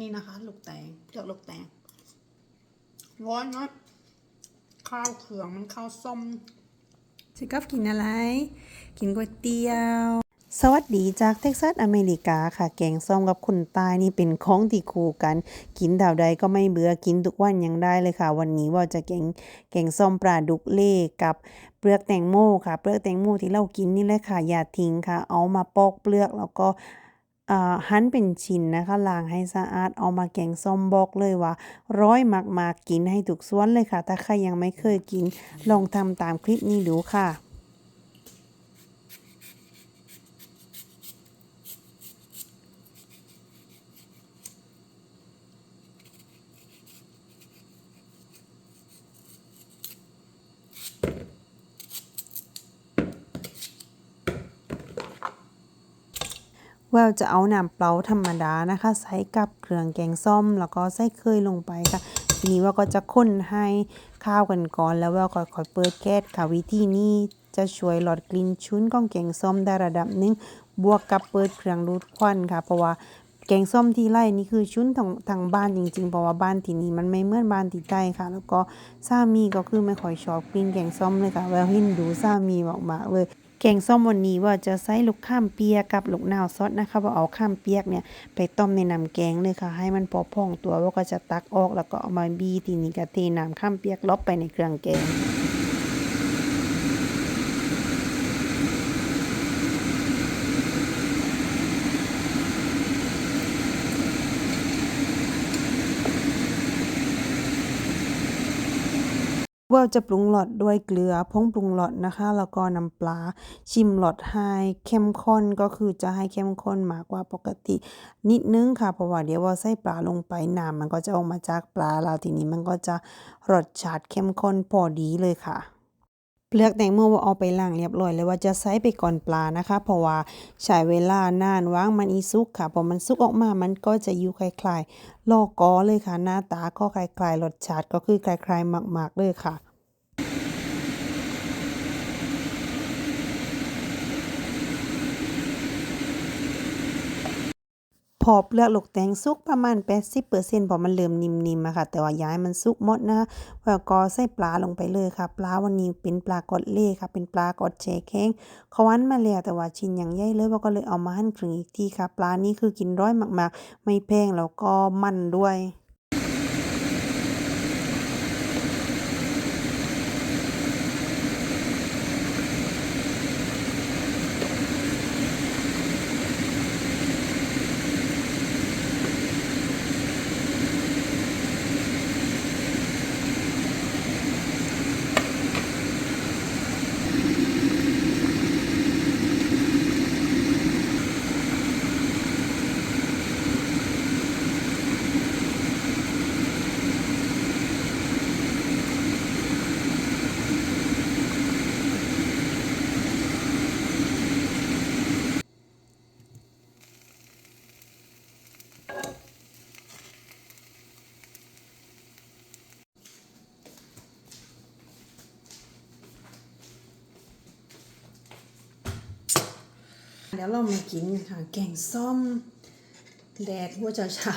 นี่นะคะ ลูกแตงเปลือกลูกแตงร้อนนะข้าวเขืองมันข้าวส้มชิกับกินอะไร กินก๋วยเตี๋ยว สวัสดีจากเท็กซัสอเมริกาค่ะ แกงส้มกับคุณตายนี่เป็นของที่คู่กัน กินดาวใดก็ไม่เบื่อกินทุกวันยังได้เลยค่ะ วันนี้ว่าจะแกงแกงส้มปลาดุกเล่กับเปลือกแตงโมค่ะ เปลือกแตงโมที่เรากินนี่แหละค่ะอย่าทิ้งค่ะ เอามาปอกเปลือกแล้วก็ หั่นเป็นชิ้นนะคะล้างให้สะอาดเอามาแกงส้มบอกเลยว่า ร้อยมากๆกินให้ถูกส่วนเลยค่ะ ถ้าใครยังไม่เคยกิน ลองทำตามคลิปนี้ดูค่ะ แววจะเอาน้ำเปล่าธรรมดานะคะ ใส่กับเครื่องแกงส้ม แล้วก็ใส่เคยลงไปค่ะ ทีนี้ว่าก็จะค้นให้ข้าวกันก่อนแล้วแววค่อยเปิดแก๊สค่ะวิธีนี้จะช่วยลดกลิ่นชุนของแกงส้มได้ระดับหนึ่งบวกกับเปิดเครื่องดูดควันค่ะ เพราะว่าแกงส้มที่ไร่นี่คือชุนทางทางบ้านจริงๆ เพราะว่าบ้านที่นี่มันไม่เหมือนบ้านที่ใต้ค่ะ แล้วก็สามีก็คือไม่ค่อยชอบกินแกงส้มเลยค่ะแววห็นดูสามีมากๆเลย แกงส้มวันนี้ว่าจะใส่ลูกข้ามเปียกกับลูกนาวซอสนะคะว่าเอาข้ามเปียกเนี่ยไปต้มในน้ำแกงเลยค่ะ ให้มันพอพองตัวว่าก็จะตักออกแล้วก็เอามาบีทีนี้ก็เทน้ำข้ามเปียกลบไปในเครื่องแกง ว่าจะปรุงรสด้วยเกลือผงปรุงรสนะคะ แล้วก็น้ำปลาชิมรสให้เข้มข้นก็คือจะให้เข้มข้นมากกว่าปกติ นิดนึงค่ะเพราะว่าเดี๋ยวว่าใส่ปลาลงไปน้ำมันก็จะออกมาจากปลาแล้วทีนี้มันก็จะรสชาติเข้มข้นพอดีเลยค่ะ เปลือกแตงโมว่าเอาไปล้างเรียบร้อยเลยว่าจะใช้ไปก่อนปลานะคะ เพราะว่าใช้เวลานานว่างมันอีสุกค่ะพอมันสุกออกมามันก็จะอยู่คล้ายๆลอกกอเลยค่ะ หน้าตาก็คล้ายๆรสชาติก็คือคล้ายๆมากๆเลยค่ะ พอเปลือกลูกแตงสุกประมาณ 80%พอมันเริ่มนิ่มๆอะค่ะ แต่ว่าย้ายมันสุกหมดนะแล้วก็ใส่ปลาลงไปเลยค่ะ ปลาวันนี้เป็นปลากดเล่ค่ะ เป็นปลากดแช่แข็งเขาวันมาแล้วแต่ว่าชิ้นยังใหญ่เลยว่าก็เลยเอามาหั่นครึ่งอีกทีค่ะ ปลานี้คือกินร้อยมากๆ ไม่แพงแล้วก็มันด้วย เดี๋ยวเรามากินค่ะแกงส้ม แดดหัวเช้าเช้า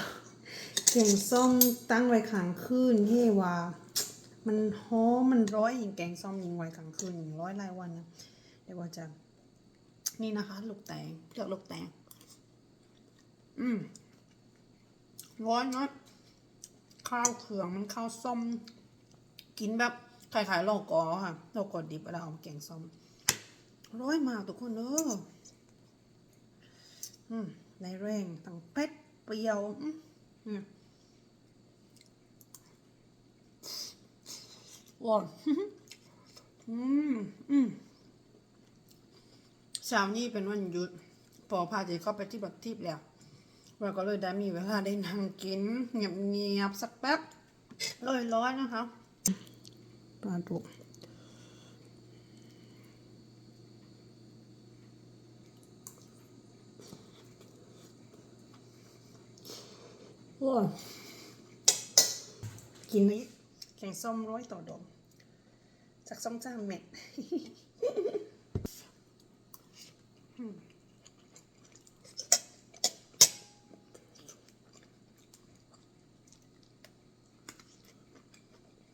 แกงส้มตั้งไว้ขังคืนเฮ้ว่า มันหอมมันร้อยยิงแกงส้มยิงไว้ขังคืนยิงร้อยรายวันนะเดี๋ยวว่าจะ นี่นะคะ ลูกแตงเลือกลูกแตงอืมร้อนนะข้าวเขืองมันข้าวส้ม กินแบบคล้ายๆโลกอค่ะโลกอดิบแล้วเอาแกงส้มร้อยมากทุกคนเอออืม ในแรงทั้งเผ็ดเปรี้ยวอืมอืมว้าวอืมอืมเช้านี้เป็นวันหยุดพอพาเจเข้าไปที่บัตรทิพแล้วเราก็เลยได้มีเวลาได้นั่งกินเงียบๆสักแป๊บเลยร้อยนะคะปลาดุก โอ้กินนี้แกงส้มร้อยต่อดมจากส้มจ้างเม็ด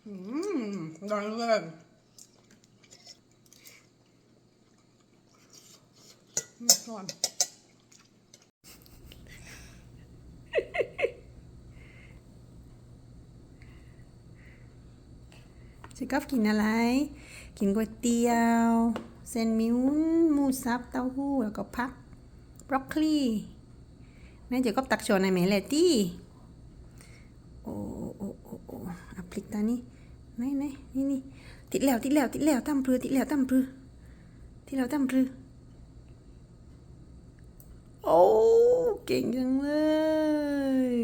อืมดังเลยอืมร้อน กอบกินอะไร กินก๋วยเตี๋ยวเส้นหมิวหมูสับเต้าหู้แล้วก็ผักบรอกโคลีแม่เจะกอบตักโชว์ในอยไหมแหละตี้โอ้โอ้โอ้โอ้อัพลิกตานี่ไหนไหนนี่นี่ติดแล้วติดแล้วติดแล้วตั้มพือติดแล้วตั้มพือติดแล้วตั้มพือโอ้เก่งจังเลย